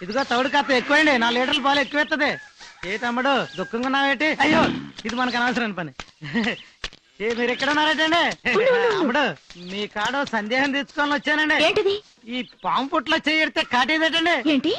ఇదిగో తౌడు కాస్త ఎక్కువండి నా లీటర్ల పాలు ఎక్కువెత్తది. ఏ తమ్ముడు దుఃఖంగా ఉన్నావేటి? అయ్యో ఇది మనకు అనవసరం పని. ఏ మీరు ఎక్కడ ఉన్నారటండి తమ్ముడు మీ కాడ సందేహం తెచ్చుకొని వచ్చానండి. ఏంటిది? ఈ పాము పుట్లో చేయడితే కాటేదటండి ఏంటి?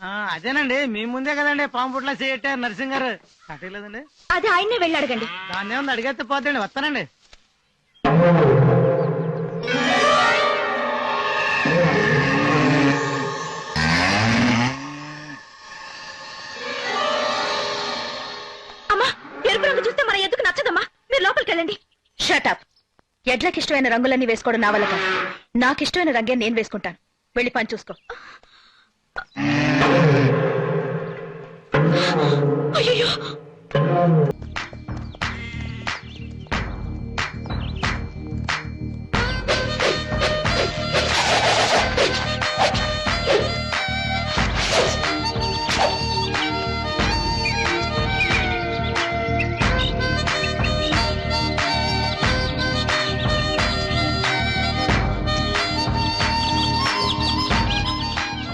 ఆ, అదేనండి మీ ముందే కదండి పాము పుట్లో చేయట్టే నరసింగ్ గారు కాటేయలేదండి అది ఆయన్నే వెళ్ళి అడగండి. దాన్ని ఏముంది అడిగేస్తే పోతండి వస్తానండి. మీరు వెళ్ళండి. షటప్ ఎడ్లకి ఇష్టమైన రంగులన్నీ వేసుకోవడం నా వల్ల కాదు. నాకు ఇష్టమైన రంగే నేను వేసుకుంటాను. వెళ్ళి పని చూసుకో. అయ్యో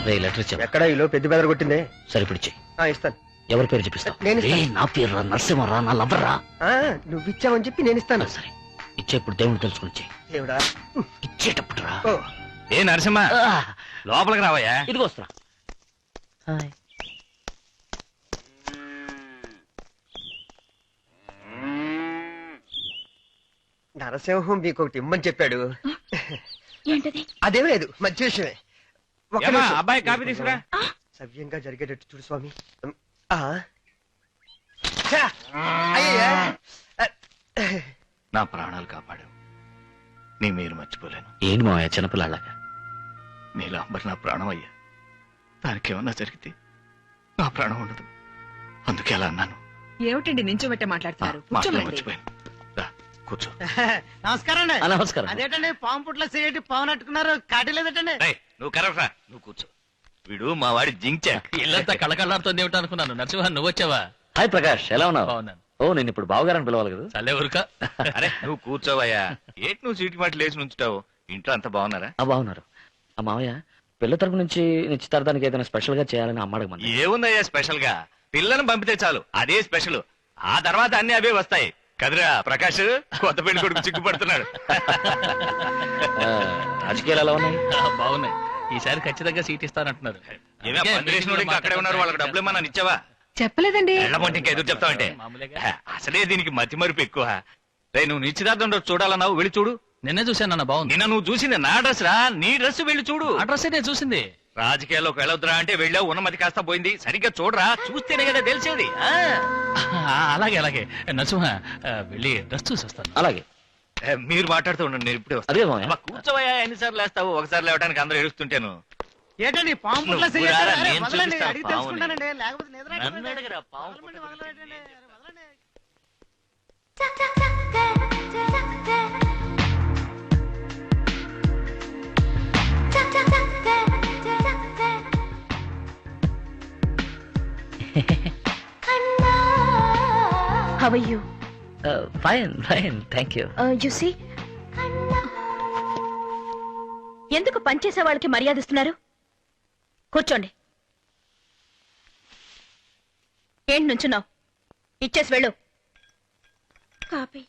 రే లెటర్ ఇచ్చావా? ఎక్కడ ఈలో పెద్ద బెదర కొట్టిందే? సరిపిడి చెయ్యి ఆ, ఇస్తాను. ఎవరి పేరు నేను ఇస్తాను. నా పేరు రా నరసింహరా నా ఆ, నువ్వు ఇచ్చావని చెప్పి నేను ఇస్తాను. సరే ఇచ్చేప్పుడు దేవుడు తెలుసుకుని చెయ్యి దేవుడా? ఇచ్చేటప్పుడు రా ఓ. ఏ నరసింహ ఆ, లోపలికి రావయ్యా. ఇదిగో వస్తున్నా. హాయ్. నరసింహం మీకు ఒకటి ఇమ్మని చెప్పాడు. ఏంటది? అదేం లేదు మంచి విషయమే ఏమ్మా. అబ్బాయి కాఫీ తీసుకురా. సవ్యంగా జరిగేటట్టు చూడు స్వామి. ఆ. ఛా! అయ్యయ్యా. నా ప్రాణాలు కాపాడు నీ మీరు మర్చిపోలేను. ఏంటి మావయ్య చిన్నపిల్లలాగా నీలాంబర్ నా ప్రాణం అయ్యా. దానికి ఏమన్నా జరిగితే నా ప్రాణం ఉండదు. అందుకే అలా అన్నాను. ఏమిటండి నించోబెట్టే ఆ, మాట్లాడతారు మాటలు కూర్చోమండి మర్చిపోయాను. రా, కూర్చో. నమస్కారం అండి. నమస్కారం. అదేటండి పాము పుట్లో చేయటి పాము నట్టుకున్నారు. కాటేలేదటండి రేయ్, నువ్వు కరెక్ట్ రా. నువ్వు కూర్చో. వీడు మా వాడి జించా ఇల్లంతా కళకళలాడుతుంది ఏమిటో అనుకున్నాను. నరసింహ నువ్వు వచ్చావా హాయ్ ప్రకాష్ ఎలా ఉన్నావు? బాగున్నాను. ఓ నేను ఇప్పుడు బావగారని పిలవాలి కదా. చల్లే ఊరుక. అరే నువ్వు కూర్చోవయ్యా. ఏంటి నువ్వు సీటు మాట లేచి నుంచుటావు? ఇంట్లో అంత బాగున్నారా? ఆ బాగున్నారు. ఆ మావయ్య పిల్ల తరపు నుంచి నిశ్చితార్థానికి ఏదైనా స్పెషల్గా చేయాలని అమ్మ అడగమని ఏముందయ్యా స్పెషల్గా పిల్లను పంపితే చాలు. అదే స్పెషల్. ఆ తర్వాత అన్ని అవే వస్తాయి. కదరా ప్రకాష్? కొత్త పెళ్ళి కొడుకు చిక్కుపడుతున్నాడు. రాజకీయాలు ఎలా ఉన్నాయి? బాగున్నాయి. ఈసారి ఖచ్చితంగా సీట్ ఇస్తానంటున్నారు. ఏమే అందుకే పందిరేసిన వాడు ఇంకా అక్కడే ఉన్నారు వాళ్ళకి డబ్బులు ఏమన్నా ఇచ్చావా? చెప్పలేదండి. వెళ్ళమంటే ఇంకా ఎదురు చెప్తావంటే మామూలుగా. అసలే దీనికి మతి మరుపు ఎక్కువ. నువ్వు నిశ్చితార్థం రోజు చూడాలన్నావు వెళ్ళి చూడు. నిన్నే చూశాను అన్న బాగుంది. నిన్న నువ్వు చూసింది నా డ్రెస్ రా నీ డ్రెస్ వెళ్ళి చూడు. అడ్రస్ నేను చూసింది. రాజకీయాల్లోకి వెళ్ళొద్దురా అంటే వెళ్ళావు ఉన్నమతి కాస్త పోయింది. సరిగ్గా చూడరా చూస్తేనే కదా తెలిసేది? ఆ, అలాగే అలాగే. నరసింహ ఆ, వెళ్ళి డ్రెస్ చూసి వస్తాను. అలాగే. ఏ, మీరు మాట్లాడుతూ ఉండండి నేను ఇప్పుడే వస్తాను. అదే అబ్బా, కూర్చోవయ్యా ఎన్నిసార్లు లేస్తావు? ఒకసారి లేవడానికి అందరూ ఏడుస్తుంటాను. ఏంటండి పాము పుట్లో నువ్వు చేయటి రారా, అరే, నేను వదలండి, చూపిస్తా అడిగి పాముని. తెలుసుకుంటానండి లేకపోతే నిద్ర నన్ను రాకపోతే- అడగరా, పాము వదలండి, వదలండి, అరే, వదలండి. How you fine fine thank you you see ఎందుకు పనిచేసే వాళ్ళకి మర్యాద ఇస్తున్నారు? కూర్చోండి. ఏంటి నుంచున్నావు? ఇచ్చేసి వెళ్ళు. Copy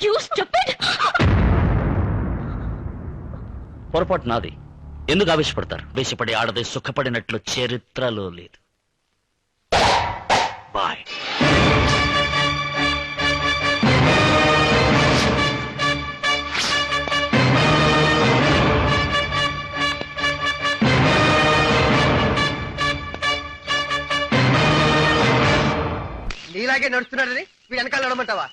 You stupid! పొరపాటు నాది. ఎందుకు ఆవేశపడతారు? వేషపడి ఆడది సుఖపడినట్లు చరిత్రలో లేదు. బాయ్. నీలాగే నడుస్తున్నాడని వీడు వెనకాల నడమంటావా?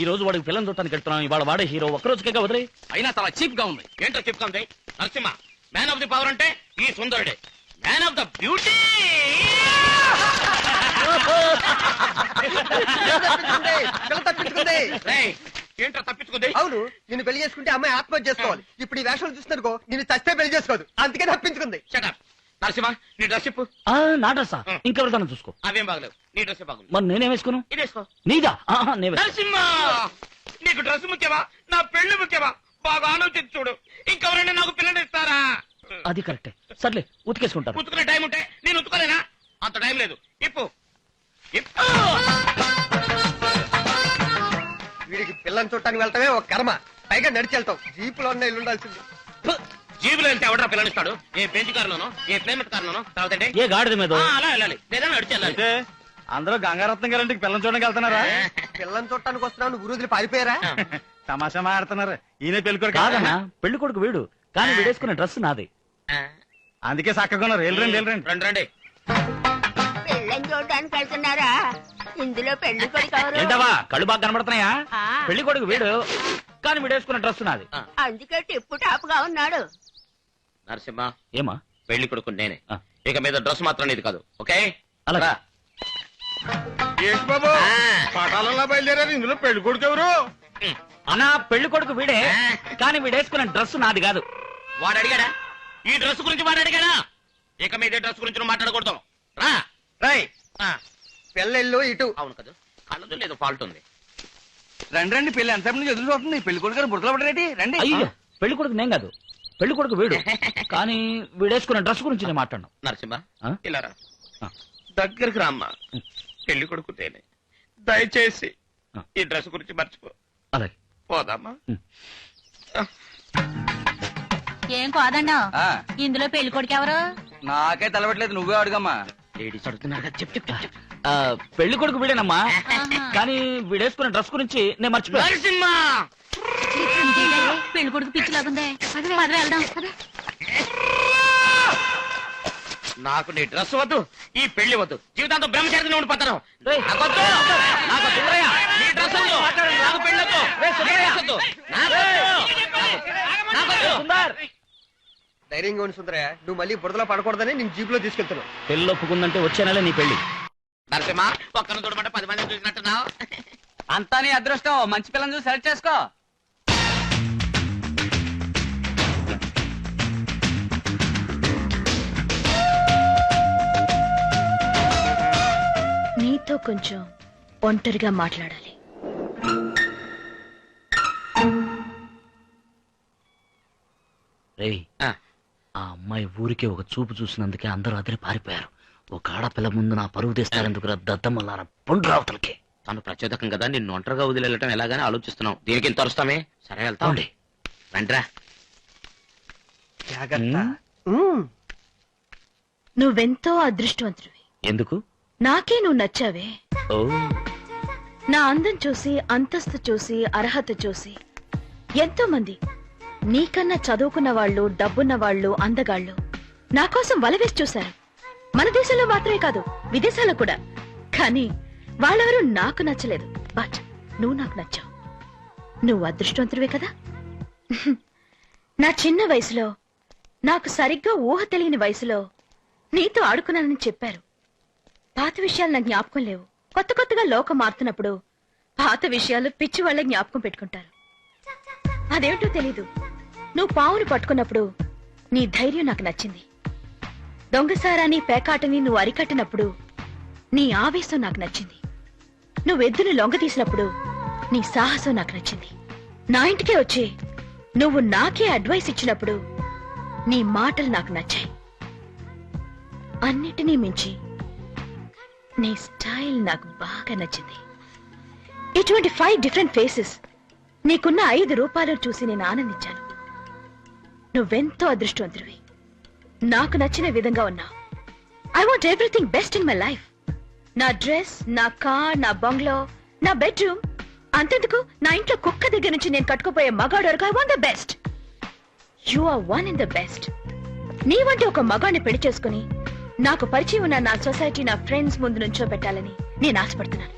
ఈ రోజు వాడికి పిల్లలు చూడటానికి వెళ్తున్నాం. ఇవాళ వాడే హీరో. ఒక్కరోజుకే వదిలే అయినా చాలా చీప్గా ఉంది. ఏంటో చీప్గా ఉంది? Narasimha man of the power అంటే ఈ సుందరుడే. మ్యాన్ ఆఫ్ ద బ్యూటీ ఏంటో తప్పించుకుంది? అవును నిన్ను పెళ్ళి చేసుకుంటే అమ్మాయి ఆత్మహత్య చేసుకోవాలి. ఇప్పుడు ఈ వేషాలు చూస్తున్నారుకో నిన్ను చస్తే పెళ్ళి చేసుకోదు. అందుకే తప్పించుకుంది. షటప్ నరసింహ నీ డ్రెస్ చెప్పు. ఆ, నా డ్రెస్సా? ఇంకెవరిదాన్ని చూసుకో. అవేం బాగలేవు. నీ డ్రెస్ బాగుంది? మరి నేనేం వేసుకోను? ఇదేసుకో. నీదా? ఆహా, నే వేసుకో. నరసింహ! నీకు డ్రెస్ ముఖ్యమా? నా పెళ్ళి ముఖ్యమా? బాగా ఆలోచించి చూడు. ఇంకెవరైనా నాకు పిల్లని ఇస్తారా? అది కరెక్టే. సర్లే ఉతికేసుకుంటారు ఉతుకునే టైం ఉంటే నేను ఉతుకోలేనా? అంత టైం లేదు. ఇప్పు. ఇప్పు! వీడికి పిల్లని చుట్టానికి వెళ్ళటమే ఒక కర్మ. పైగా నడిచి వెళ్తాం జీపులో ఉన్న ఇల్లు ఉండాల్సింది! జీబులో వెళ్తే ఎవడరా పిల్లనిస్తాడు? ఏ బెంచ్ కారులోనో? ఏ ప్లేమెట్ కారులోనో? తర్వాత ఏంటి? ఏ గాడిద మీద? ఆ, అలా వెళ్ళాలి లేదా నడిచి వెళ్ళాలి అందరూ గంగారత్నం గారింటికి పిల్లలు చూడడానికి వెళ్తున్నారా? పిల్లని చుట్టానికి వస్తున్నావు రోజులు పారిపోయారా? తమాషా మాడుతున్నారు ఈయన పెళ్ళికొడుకు కాదన్నా పెళ్ళి కొడుకు వీడు. కానీ వీడేసుకున్న డ్రెస్ నాది. అందుకే చక్కగా ఉన్నారు. వెళ్ళరండి వెళ్ళరండి రండి. రండి పెళ్ళని చూడడానికి వెళ్తున్నారా? ఇందులో పెళ్ళి కొడుకు ఎవరు? ఏంటవా కళ్ళు బాగా కనబడుతున్నాయా? ఆ. పెళ్ళి కొడుకు వీడు. కానీ వీడేసుకున్న డ్రెస్ నాది. అందుకే టిప్పు టాప్గా ఉన్నాడు. నరసింహ ఏమా? పెళ్ళి కొడుకు నేనే. ఇక మీద డ్రెస్ మాత్రం నీది కాదు ఓకే? అలాగా. ఏంటి బాబు? ఆ. పటాలలో బయలుదేరారు? ఇందులో పెళ్ళి కొడుకు ఎవరు? అన్నా పెళ్ళి కొడుకు వీడే. కానీ వీడేసుకున్న డ్రెస్ నాది కాదు. వాడు అడిగాడా? ఈ డ్రెస్ గురించి వాడు అడిగాడా? ఇక మీద డ్రెస్ గురించి నువ్వు మాట్లాడకూడదు. రా. రై ఆ, పిల్లలు ఇటు. అవును కదా. కళ్ళదు లేదు ఫాల్ట్ ఉంది. రండి రండి పెళ్ళి ఎంత నుంచి ఎదురు చూస్తుంది? పెళ్ళి కొడుకు గారు బుడతలు పడరేటి రండి. అయ్యో పెళ్ళి కొడుకు నేను కాదు. పెళ్ళి కొడుకు వీడు. కానీ వీడేసుకున్న డ్రెస్ గురించి నేను మాట్లాడను. నరసింహ ఆ? ఇలా రా. ఆ. దగ్గరికి రామ్మా పెళ్ళి కొడుకు నేనే దయచేసి ఆ. ఈ డ్రెస్ గురించి మర్చిపో. అలాగే. పోదామా? ఏం కాదన్నా ఆ, ఇందులో పెళ్ళి కొడుకు ఎవరు? నాకే తలబెట్టలేదు నువ్వే అడుగమ్మా. లేడీస్ అడుగుతున్నారు కదా చెప్పు చెప్పు చెప్పు. ఆ, పెళ్ళి కొడుకు వీడేనమ్మా. కానీ వీడేసుకున్న డ్రెస్ గురించి నేను మర్చిపోయాను. నరసింహ! పెళ్ళి కొడుకు వెళ్దాం. నాకు నీ డ్రెస్ వద్దు ఈ పెళ్ళి వద్దు. జీవితాంతం బ్రహ్మచారి ఉండిపోతాను. రేయ్, నాకొద్దు. నాకు సుందరయ్య, నీ డ్రెస్ వద్దు. నాకు పెళ్ళి వద్దు. నీ డ్రెస్ వద్దు. నాకొద్దు. నాకొద్దు. సుందర్ ధైర్యంగా ఉండి సుందరయ్య. నువ్వు మళ్ళీ బురదలో పడకూడదని నేను జీపులో తీసుకెళ్తున్నావు పెళ్ళి ఒప్పుకుందంటే వచ్చే నెల నీ పెళ్ళి. నరసింహ ఒక్కను చూడమంటే పది మందిని చూసినట్టున్నావు. అంతా నీ అదృష్టం. మంచి పిల్లని చూసి సెలెక్ట్ చేసుకో. నీతో కొంచెం ఒంటరిగా మాట్లాడాలి. రేయ్ ఆ. ఆ అమ్మాయి ఊరికే ఒక చూపు చూసినందుకే అందరూ అదిరి పారిపోయారు. ఒక ఆడపిల్ల ముందు నా పరువు తీస్తారెందుకు దద్దమ్మలారా పుండ్రావతలకి? తను ప్రచోదకం కదా నిన్ను ఒంటరిగా వదిలేయటం ఎలాగని ఆలోచిస్తున్నావు. దీనికి ఇంత అరుస్తామే? సరే వెళ్తాం. పోండి. రండిరా జాగ్రత్త. నువ్వెంతో అదృష్టవంతుడివి. ఎందుకు? నాకే నువ్వు నచ్చావే. ఓ. నా అందం చూసి అంతస్తు చూసి అర్హత చూసి ఎంతో మంది నీకన్నా చదువుకున్న వాళ్ళు డబ్బున్న వాళ్ళు అందగాళ్ళు నా కోసం వలవేసి చూశారు. మన దేశంలో మాత్రమే కాదు విదేశాల్లో కూడా. కానీ వాళ్ళెవరూ నాకు నచ్చలేదు. బట్ నువ్వు నాకు నచ్చావు. నువ్వు అదృష్టవంతుడివే కదా? నా చిన్న వయసులో నాకు సరిగ్గా ఊహ తెలియని వయసులో నీతో ఆడుకున్నానని చెప్పారు. పాత విషయాలు నాకు జ్ఞాపకం లేవు. కొత్త కొత్తగా లోకం మారుతున్నప్పుడు పాత విషయాలు పిచ్చి వాళ్ళ జ్ఞాపకం పెట్టుకుంటారు. అదేమిటో తెలీదు. నువ్వు పావును పట్టుకున్నప్పుడు నీ ధైర్యం నాకు నచ్చింది. దొంగసారాన్ని పేకాటని నువ్వు అరికట్టినప్పుడు నీ ఆవేశం నాకు నచ్చింది. నువ్వు ఎద్దును లొంగ తీసినప్పుడు నీ సాహసం నాకు నచ్చింది. నా ఇంటికే వచ్చి నువ్వు నాకే అడ్వైస్ ఇచ్చినప్పుడు నీ మాటలు నాకు నచ్చాయి. అన్నిటినీ మించి నీ స్టైల్ నాకు బాగా నచ్చింది. ఇటువంటి ఫైవ్ డిఫరెంట్ ఫేసెస్ నీకున్న ఐదు రూపాయలు చూసి నేను ఆనందించాను. నువ్వెంతో అదృష్టవంతుడివి. నాకు నచ్చిన విధంగా ఉన్నా. I want everything best in my life నా డ్రెస్ నా కార్ నా బంగ్లో నా బెడ్రూమ్. అంతెందుకు? నా ఇంట్లో కుక్క దగ్గర నుంచి నేను కట్టుకుపోయే మగాడు వరకు I want the best you are one in the best నీ వంటి ఒక మగాడిని పెళ్ళి చేసుకుని నాకు పరిచయం ఉన్న నా సొసైటీ నా ఫ్రెండ్స్ ముందు నుంచో పెట్టాలని నేను ఆశపడుతున్నాను.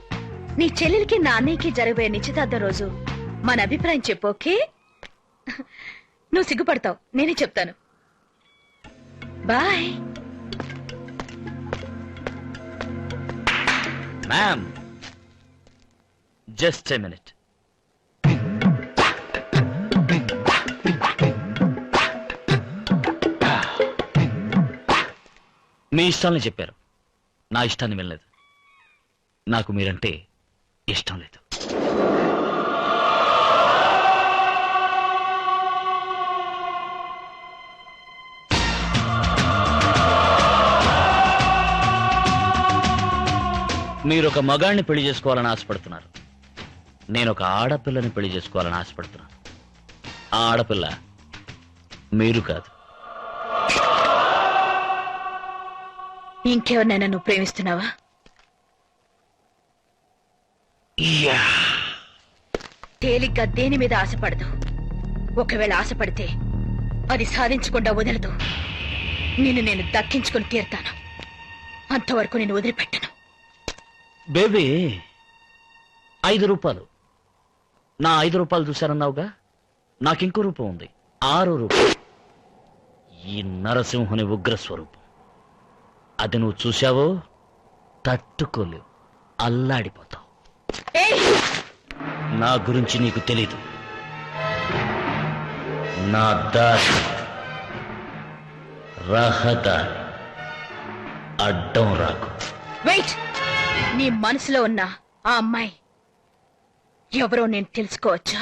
నీ చెల్లెలికి నా అన్నయ్యకి జరగబోయే నిశ్చితార్థం రోజు మన అభిప్రాయం చెప్పు ఓకే? నువ్వు సిగ్గుపడతావు. నేనే చెప్తాను. Bye. Ma'am just a minute మీ ఇష్టాలని చెప్పారు. నా ఇష్టాన్ని వినలేదు. నాకు మీరంటే ఇష్టం లేదు. మీరు ఒక మగాడిని పెళ్ళి చేసుకోవాలని ఆశపడుతున్నారు. నేను ఒక ఆడపిల్లని పెళ్ళి చేసుకోవాలని ఆశపడుతున్నాను. ఆ ఆడపిల్ల మీరు కాదు. ఇంకెవరినైనా నువ్వు ప్రేమిస్తున్నావా? తేలిగ్గా దేని మీద ఆశపడదు. ఒకవేళ ఆశపడితే అది సాధించకుండా వదలదు. నిన్ను నేను దక్కించుకుని తీరుతాను. అంతవరకు నేను వదిలిపెట్టను. బేబీ ఐదు రూపాయలు నా ఐదు రూపాయలు చూశారన్నావుగా నాకు ఇంకో రూపం ఉంది. ఆరు రూపాయలు ఈ నరసింహుని ఉగ్ర స్వరూపం అది నువ్వు చూశావో? తట్టుకోలేవు. అల్లాడిపోతావు! నా గురించి నీకు తెలీదు. నా దారి. రహదారి. అడ్డం రాకు. వెయిట్! నీ మనసులో ఉన్న ఆ అమ్మాయి ఎవరో నేను తెలుసుకోవచ్చా?